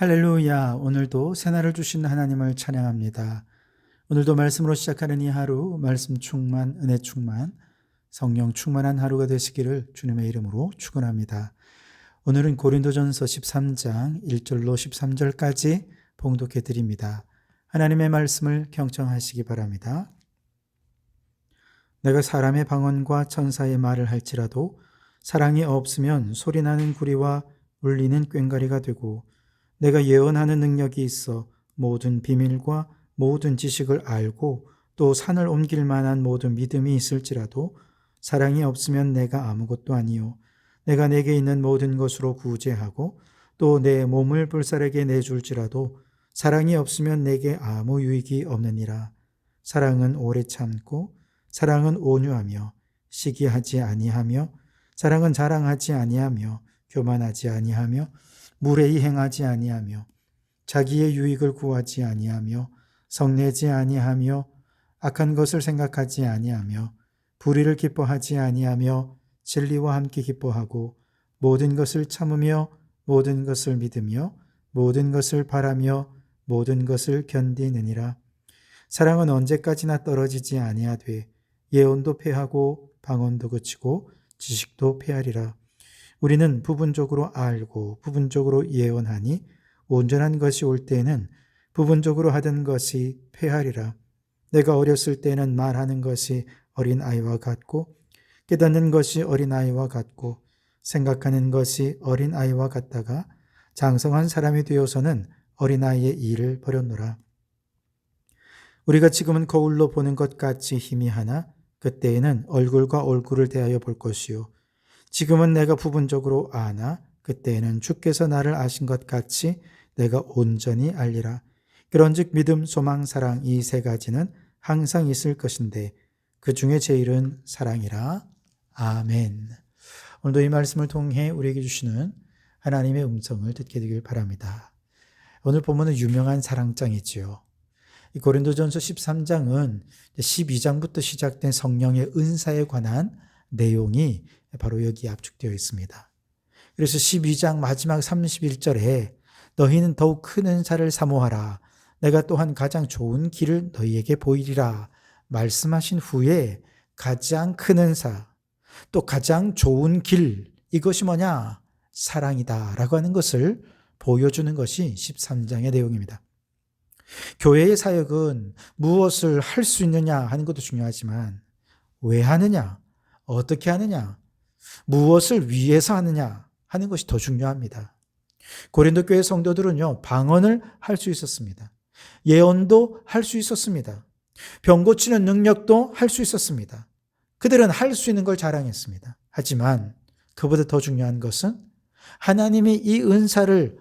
할렐루야. 오늘도 새날을 주신 하나님을 찬양합니다. 오늘도 말씀으로 시작하는 이 하루, 말씀 충만, 은혜 충만, 성령 충만한 하루가 되시기를 주님의 이름으로 축원합니다. 오늘은 고린도전서 13장 1절로 13절까지 봉독해 드립니다. 하나님의 말씀을 경청하시기 바랍니다. 내가 사람의 방언과 천사의 말을 할지라도 사랑이 없으면 소리나는 구리와 울리는 꽹과리가 되고 내가 예언하는 능력이 있어 모든 비밀과 모든 지식을 알고 또 산을 옮길 만한 모든 믿음이 있을지라도 사랑이 없으면 내가 아무것도 아니요. 내가 내게 있는 모든 것으로 구제하고 또 내 몸을 불살에게 내줄지라도 사랑이 없으면 내게 아무 유익이 없느니라. 사랑은 오래 참고 사랑은 온유하며 시기하지 아니하며 사랑은 자랑하지 아니하며 교만하지 아니하며 무례히 행하지 아니하며 자기의 유익을 구하지 아니하며 성내지 아니하며 악한 것을 생각하지 아니하며 불의를 기뻐하지 아니하며 진리와 함께 기뻐하고 모든 것을 참으며 모든 것을 믿으며 모든 것을 바라며 모든 것을 견디느니라. 사랑은 언제까지나 떨어지지 아니하되 예언도 패하고 방언도 그치고 지식도 패하리라 우리는 부분적으로 알고 부분적으로 예언하니 온전한 것이 올 때에는 부분적으로 하던 것이 패하리라. 내가 어렸을 때는 말하는 것이 어린 아이와 같고 깨닫는 것이 어린 아이와 같고 생각하는 것이 어린 아이와 같다가 장성한 사람이 되어서는 어린 아이의 일을 버렸노라. 우리가 지금은 거울로 보는 것 같이 희미하나 그때에는 얼굴과 얼굴을 대하여 볼 것이요 지금은 내가 부분적으로 아나 그때에는 주께서 나를 아신 것 같이 내가 온전히 알리라. 그런즉 믿음, 소망, 사랑 이 세 가지는 항상 있을 것인데 그 중에 제일은 사랑이라. 아멘. 오늘도 이 말씀을 통해 우리에게 주시는 하나님의 음성을 듣게 되길 바랍니다. 오늘 본문은 유명한 사랑장이지요. 고린도전서 13장은 12장부터 시작된 성령의 은사에 관한 내용이 바로 여기 압축되어 있습니다. 그래서 12장 마지막 31절에 너희는 더욱 큰 은사를 사모하라. 내가 또한 가장 좋은 길을 너희에게 보이리라. 말씀하신 후에 가장 큰 은사, 또 가장 좋은 길, 이것이 뭐냐? 사랑이다. 라고 하는 것을 보여주는 것이 13장의 내용입니다. 교회의 사역은 무엇을 할 수 있느냐 하는 것도 중요하지만 왜 하느냐, 어떻게 하느냐, 무엇을 위해서 하느냐 하는 것이 더 중요합니다. 고린도 교회 성도들은요, 방언을 할 수 있었습니다. 예언도 할 수 있었습니다. 병 고치는 능력도 할 수 있었습니다. 그들은 할 수 있는 걸 자랑했습니다. 하지만 그보다 더 중요한 것은 하나님이 이 은사를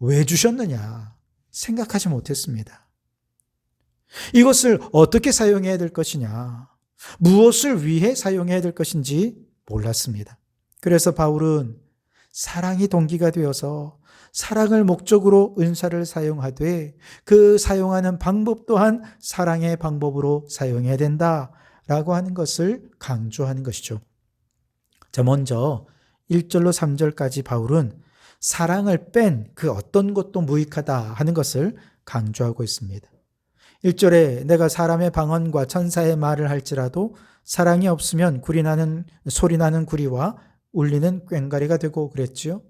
왜 주셨느냐 생각하지 못했습니다. 이것을 어떻게 사용해야 될 것이냐, 무엇을 위해 사용해야 될 것인지 몰랐습니다. 그래서 바울은 사랑이 동기가 되어서 사랑을 목적으로 은사를 사용하되 그 사용하는 방법 또한 사랑의 방법으로 사용해야 된다 라고 하는 것을 강조하는 것이죠. 자, 먼저 1절로 3절까지 바울은 사랑을 뺀 그 어떤 것도 무익하다 하는 것을 강조하고 있습니다. 1절에 내가 사람의 방언과 천사의 말을 할지라도 사랑이 없으면 구리 나는 소리 나는 구리와 울리는 꽹가리가 되고 그랬지요.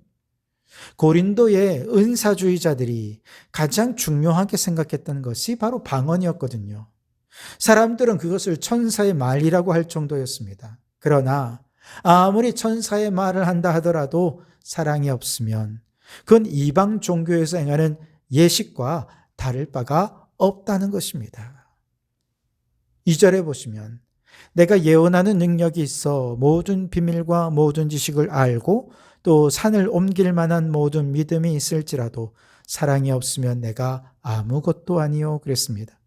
고린도의 은사주의자들이 가장 중요하게 생각했던 것이 바로 방언이었거든요. 사람들은 그것을 천사의 말이라고 할 정도였습니다. 그러나 아무리 천사의 말을 한다 하더라도 사랑이 없으면 그건 이방 종교에서 행하는 예식과 다를 바가 없다는 것입니다. 2절에 보시면 내가 예언하는 능력이 있어 모든 비밀과 모든 지식을 알고 또 산을 옮길 만한 모든 믿음이 있을지라도 사랑이 없으면 내가 아무것도 아니요 그랬습니다.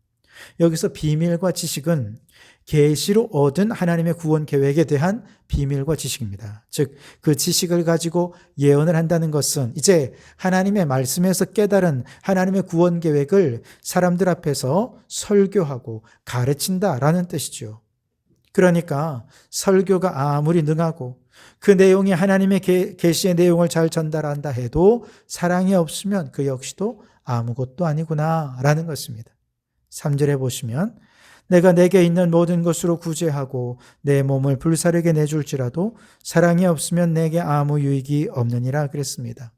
여기서 비밀과 지식은 계시로 얻은 하나님의 구원 계획에 대한 비밀과 지식입니다. 즉, 그 지식을 가지고 예언을 한다는 것은 이제 하나님의 말씀에서 깨달은 하나님의 구원 계획을 사람들 앞에서 설교하고 가르친다라는 뜻이죠. 그러니까 설교가 아무리 능하고 그 내용이 하나님의 계- 계시의 내용을 잘 전달한다 해도 사랑이 없으면 그 역시도 아무것도 아니구나라는 것입니다. 3절에 보시면 내가 내게 있는 모든 것으로 구제하고 내 몸을 불사르게 내줄지라도 사랑이 없으면 내게 아무 유익이 없느니라 그랬습니다.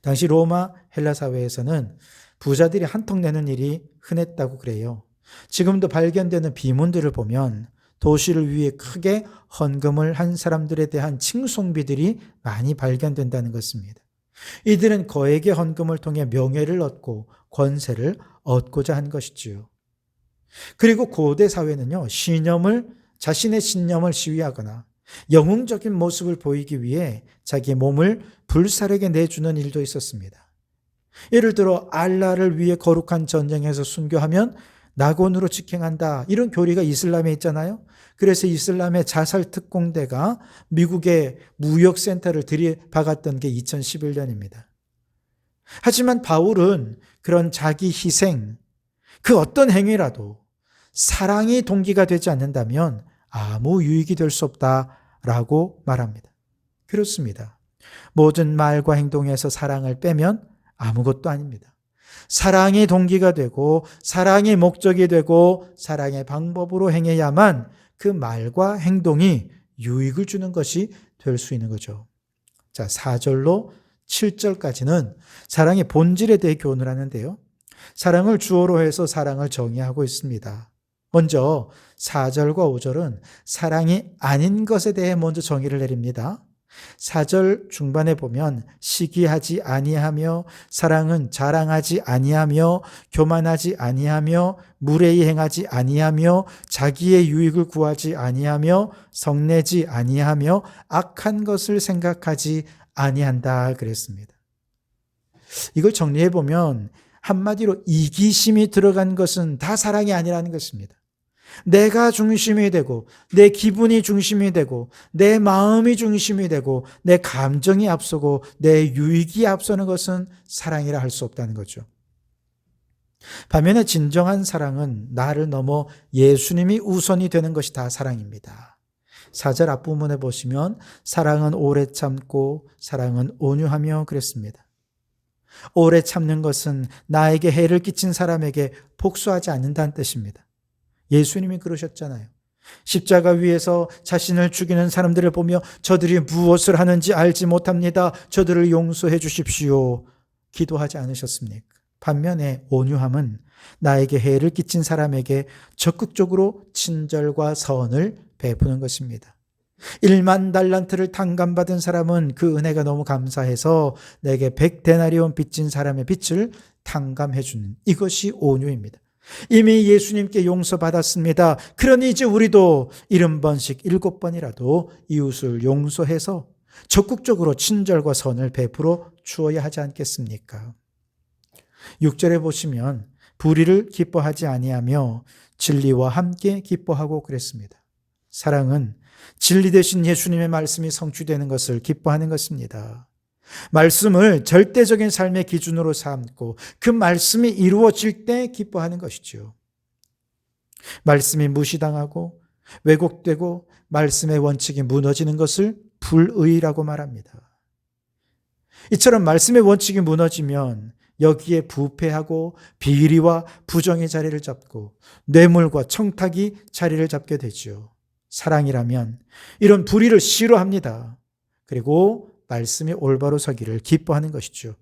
당시 로마 헬라 사회에서는 부자들이 한턱 내는 일이 흔했다고 그래요. 지금도 발견되는 비문들을 보면 도시를 위해 크게 헌금을 한 사람들에 대한 칭송비들이 많이 발견된다는 것입니다. 이들은 거액의 헌금을 통해 명예를 얻고 권세를 얻고자 한 것이지요. 그리고 고대 사회는요, 신념을, 자신의 신념을 시위하거나 영웅적인 모습을 보이기 위해 자기 몸을 불사르게 내주는 일도 있었습니다. 예를 들어, 알라를 위해 거룩한 전쟁에서 순교하면 낙원으로 직행한다. 이런 교리가 이슬람에 있잖아요. 그래서 이슬람의 자살 특공대가 미국의 무역센터를 들이박았던 게 2011년입니다. 하지만 바울은 그런 자기 희생, 그 어떤 행위라도 사랑이 동기가 되지 않는다면 아무 유익이 될 수 없다라고 말합니다. 그렇습니다. 모든 말과 행동에서 사랑을 빼면 아무것도 아닙니다. 사랑이 동기가 되고 사랑이 목적이 되고 사랑의 방법으로 행해야만 그 말과 행동이 유익을 주는 것이 될 수 있는 거죠. 자, 4절로 7절까지는 사랑의 본질에 대해 교훈을 하는데요. 사랑을 주어로 해서 사랑을 정의하고 있습니다. 먼저 4절과 5절은 사랑이 아닌 것에 대해 먼저 정의를 내립니다. 4절 중반에 보면 시기하지 아니하며 사랑은 자랑하지 아니하며 교만하지 아니하며 무례히 행하지 아니하며 자기의 유익을 구하지 아니하며 성내지 아니하며 악한 것을 생각하지 아니한다 그랬습니다. 이걸 정리해 보면 한마디로 이기심이 들어간 것은 다 사랑이 아니라는 것입니다. 내가 중심이 되고 내 기분이 중심이 되고 내 마음이 중심이 되고 내 감정이 앞서고 내 유익이 앞서는 것은 사랑이라 할 수 없다는 거죠. 반면에 진정한 사랑은 나를 넘어 예수님이 우선이 되는 것이 다 사랑입니다. 4절 앞부분에 보시면 사랑은 오래 참고 사랑은 온유하며 그랬습니다. 오래 참는 것은 나에게 해를 끼친 사람에게 복수하지 않는다는 뜻입니다. 예수님이 그러셨잖아요. 십자가 위에서 자신을 죽이는 사람들을 보며 저들이 무엇을 하는지 알지 못합니다. 저들을 용서해 주십시오. 기도하지 않으셨습니까? 반면에 온유함은 나에게 해를 끼친 사람에게 적극적으로 친절과 선을 베푸는 것입니다. 1만 달란트를 탕감받은 사람은 그 은혜가 너무 감사해서 내게 100데나리온 빚진 사람의 빚을 탕감해 주는 이것이 온유입니다. 이미 예수님께 용서받았습니다. 그러니 이제 우리도 70번씩 7번이라도 이웃을 용서해서 적극적으로 친절과 선을 베풀어 주어야 하지 않겠습니까? 6절에 보시면 불의를 기뻐하지 아니하며 진리와 함께 기뻐하고 그랬습니다. 사랑은 진리 대신 예수님의 말씀이 성취되는 것을 기뻐하는 것입니다. 말씀을 절대적인 삶의 기준으로 삼고 그 말씀이 이루어질 때 기뻐하는 것이죠. 말씀이 무시당하고 왜곡되고 말씀의 원칙이 무너지는 것을 불의라고 말합니다. 이처럼 말씀의 원칙이 무너지면 여기에 부패하고 비리와 부정의 자리를 잡고 뇌물과 청탁이 자리를 잡게 되지요. 사랑이라면 이런 불의를 싫어합니다. 그리고 말씀이 올바로 서기를 기뻐하는 것이죠.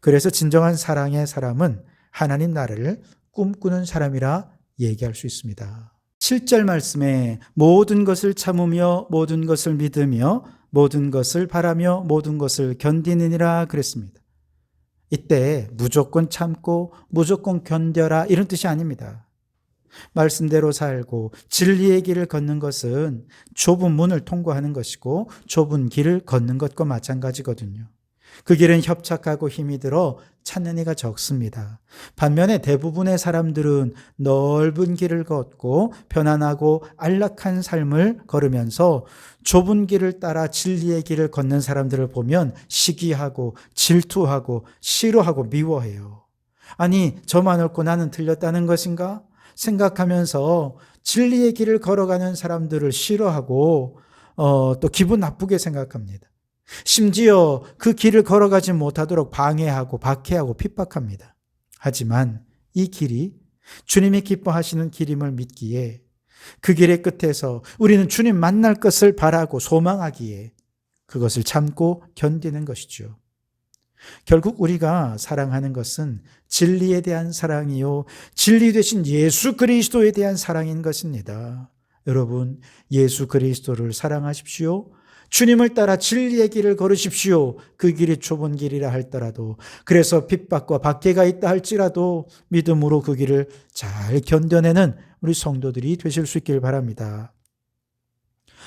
그래서 진정한 사랑의 사람은 하나님 나라를 꿈꾸는 사람이라 얘기할 수 있습니다. 7절 말씀에 모든 것을 참으며 모든 것을 믿으며 모든 것을 바라며 모든 것을 견디느니라 그랬습니다. 이때 무조건 참고 무조건 견뎌라 이런 뜻이 아닙니다. 말씀대로 살고 진리의 길을 걷는 것은 좁은 문을 통과하는 것이고 좁은 길을 걷는 것과 마찬가지거든요. 그 길은 협착하고 힘이 들어 찾는 이가 적습니다. 반면에 대부분의 사람들은 넓은 길을 걷고 편안하고 안락한 삶을 걸으면서 좁은 길을 따라 진리의 길을 걷는 사람들을 보면 시기하고 질투하고 싫어하고 미워해요. 아니, 저만 옳고 나는 틀렸다는 것인가? 생각하면서 진리의 길을 걸어가는 사람들을 싫어하고 어, 또 기분 나쁘게 생각합니다. 심지어 그 길을 걸어가지 못하도록 방해하고 박해하고 핍박합니다. 하지만 이 길이 주님이 기뻐하시는 길임을 믿기에 그 길의 끝에서 우리는 주님 만날 것을 바라고 소망하기에 그것을 참고 견디는 것이죠. 결국 우리가 사랑하는 것은 진리에 대한 사랑이요. 진리 되신 예수 그리스도에 대한 사랑인 것입니다. 여러분, 예수 그리스도를 사랑하십시오. 주님을 따라 진리의 길을 걸으십시오. 그 길이 좁은 길이라 할더라도, 그래서 핍박과 박해가 있다 할지라도 믿음으로 그 길을 잘 견뎌내는 우리 성도들이 되실 수 있길 바랍니다.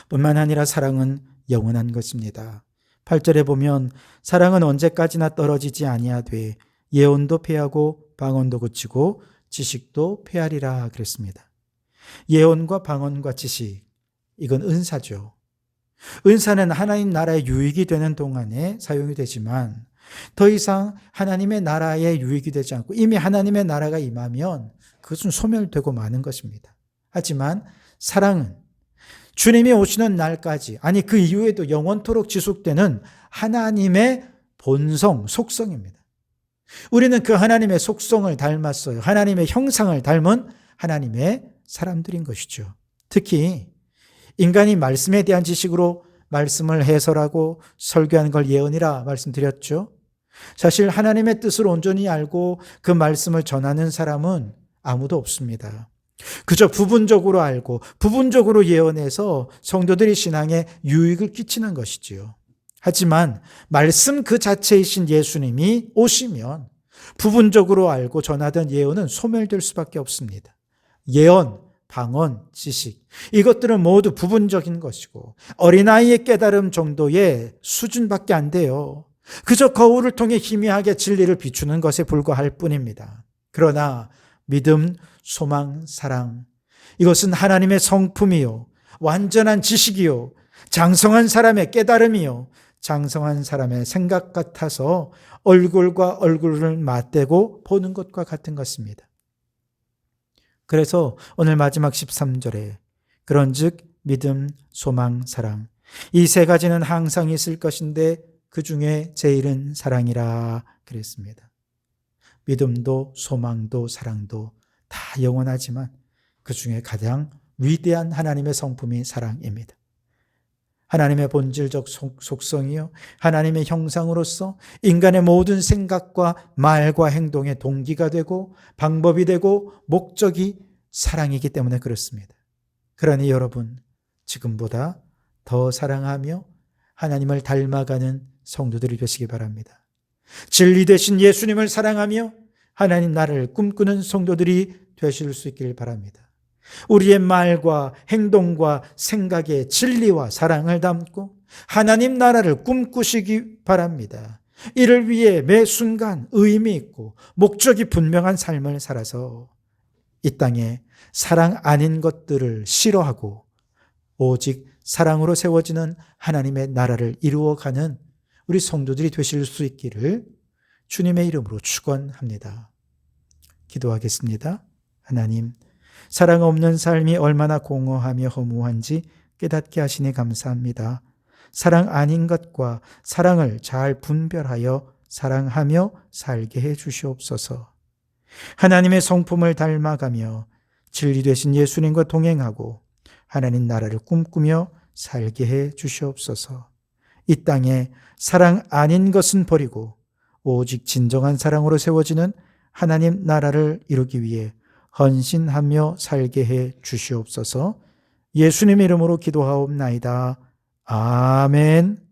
뿐만 아니라 사랑은 영원한 것입니다. 8절에 보면 사랑은 언제까지나 떨어지지 아니하되 예언도 패하고 방언도 그치고 지식도 패하리라 그랬습니다. 예언과 방언과 지식 이건 은사죠. 은사는 하나님 나라의 유익이 되는 동안에 사용이 되지만 더 이상 하나님의 나라의 유익이 되지 않고 이미 하나님의 나라가 임하면 그것은 소멸되고 마는 것입니다. 하지만 사랑은 주님이 오시는 날까지, 아니 그 이후에도 영원토록 지속되는 하나님의 본성, 속성입니다. 우리는 그 하나님의 속성을 닮았어요. 하나님의 형상을 닮은 하나님의 사람들인 것이죠. 특히 인간이 말씀에 대한 지식으로 말씀을 해설하고 설교하는 걸 예언이라 말씀드렸죠. 사실 하나님의 뜻을 온전히 알고 그 말씀을 전하는 사람은 아무도 없습니다. 그저 부분적으로 알고 부분적으로 예언해서 성도들이 신앙에 유익을 끼치는 것이지요. 하지만 말씀 그 자체이신 예수님이 오시면 부분적으로 알고 전하던 예언은 소멸될 수밖에 없습니다. 예언, 방언, 지식. 이것들은 모두 부분적인 것이고 어린아이의 깨달음 정도의 수준밖에 안 돼요. 그저 거울을 통해 희미하게 진리를 비추는 것에 불과할 뿐입니다. 그러나 믿음, 소망, 사랑. 이것은 하나님의 성품이요. 완전한 지식이요. 장성한 사람의 깨달음이요. 장성한 사람의 생각 같아서 얼굴과 얼굴을 맞대고 보는 것과 같은 것입니다. 그래서 오늘 마지막 13절에 그런즉 믿음, 소망, 사랑 이 세 가지는 항상 있을 것인데 그 중에 제일은 사랑이라 그랬습니다. 믿음도 소망도 사랑도 다 영원하지만 그 중에 가장 위대한 하나님의 성품이 사랑입니다. 하나님의 본질적 속성이요. 하나님의 형상으로서 인간의 모든 생각과 말과 행동의 동기가 되고 방법이 되고 목적이 사랑이기 때문에 그렇습니다. 그러니 여러분, 지금보다 더 사랑하며 하나님을 닮아가는 성도들이 되시기 바랍니다. 진리 되신 예수님을 사랑하며 하나님 나라를 꿈꾸는 성도들이 되실 수 있길 바랍니다. 우리의 말과 행동과 생각에 진리와 사랑을 담고 하나님 나라를 꿈꾸시기 바랍니다. 이를 위해 매 순간 의미 있고 목적이 분명한 삶을 살아서 이 땅에 사랑 아닌 것들을 싫어하고 오직 사랑으로 세워지는 하나님의 나라를 이루어가는 우리 성도들이 되실 수 있기를 주님의 이름으로 축원합니다. 기도하겠습니다. 하나님, 사랑 없는 삶이 얼마나 공허하며 허무한지 깨닫게 하시니 감사합니다. 사랑 아닌 것과 사랑을 잘 분별하여 사랑하며 살게 해 주시옵소서. 하나님의 성품을 닮아가며 진리 되신 예수님과 동행하고 하나님 나라를 꿈꾸며 살게 해 주시옵소서. 이 땅에 사랑 아닌 것은 버리고 오직 진정한 사랑으로 세워지는 하나님 나라를 이루기 위해 헌신하며 살게 해 주시옵소서 예수님 이름으로 기도하옵나이다. 아멘.